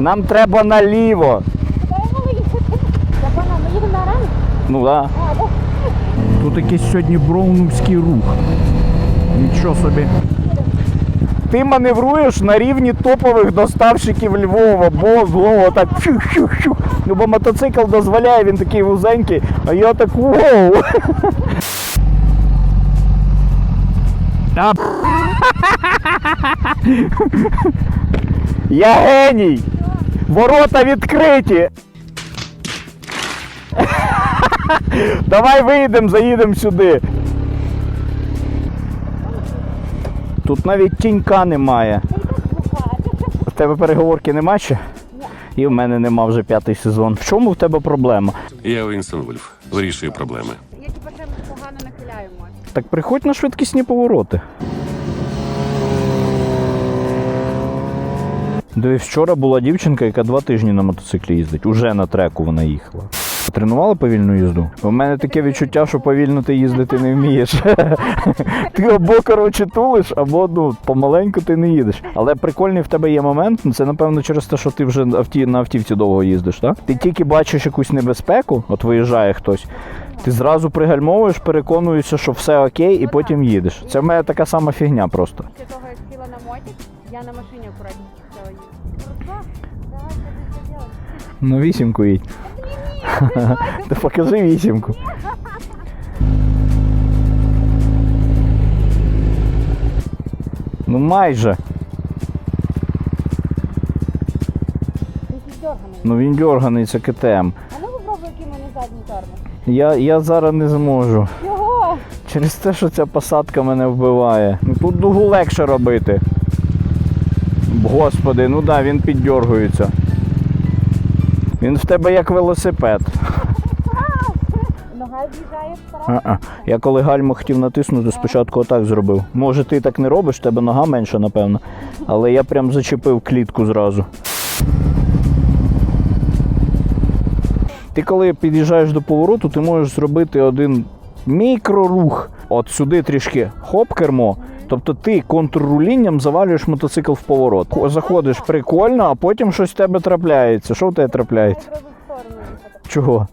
Нам треба наліво. Ну так. Да. Тут якийсь сьогодні броунівський рух. Нічого собі. Ти маневруєш на рівні топових доставщиків Львова, бо злого так фю-фю-фю. Ну, бо мотоцикл дозволяє, він такий вузенький, а я так воу. Я геній! Ворота відкриті! Давай вийдемо, заїдемо сюди. Тут навіть тінька немає. В тебе переговорки нема ще? І в мене нема вже п'ятий сезон. В чому в тебе проблема? Я Вінстон Вульф. Вирішую проблеми. Я типу чимось погано нахиляю. Так приходь на швидкісні повороти. Дивись, вчора була дівчинка, яка два тижні на мотоциклі їздить. Уже на треку вона їхала. Тренувала повільну їзду? У мене таке відчуття, що повільно ти їздити не вмієш. Ти або коротше тулиш, або ну, помаленьку ти не їдеш. Але прикольний в тебе є момент. ну, Це напевно через те, що ти вже на автівці довго їздиш, так? Ти тільки бачиш якусь небезпеку, от виїжджає хтось. Ти зразу пригальмовуєш, переконуєшся, що все окей, і потім їдеш. Це в мене така сама фігня просто. Після того, як на мотик, я на машині. Хорошо? Давай, що? Ну, вісімку їдь. Ти покажи вісімку. Ну майже. Ну він дерганий, це КТМ. А ну попробуй, який мене задній тормоз. Я, я зараз не зможу. Його! Через те, що ця посадка мене вбиває. Ну тут дугу легше робити. Господи, ну да, він піддергується. Він в тебе як велосипед. Нога з'їжджає вправо. Я коли гальму хотів натиснути, спочатку отак зробив. Може, ти так не робиш, в тебе нога менша, напевно. Але я прям зачепив клітку зразу. Ти коли під'їжджаєш до повороту, ти можеш зробити один мікрорух. От сюди трішки хоп кермо. Тобто ти контррулінням завалюєш мотоцикл в поворот. Заходиш прикольно, а потім щось в тебе трапляється. Що в тебе трапляється? Чого?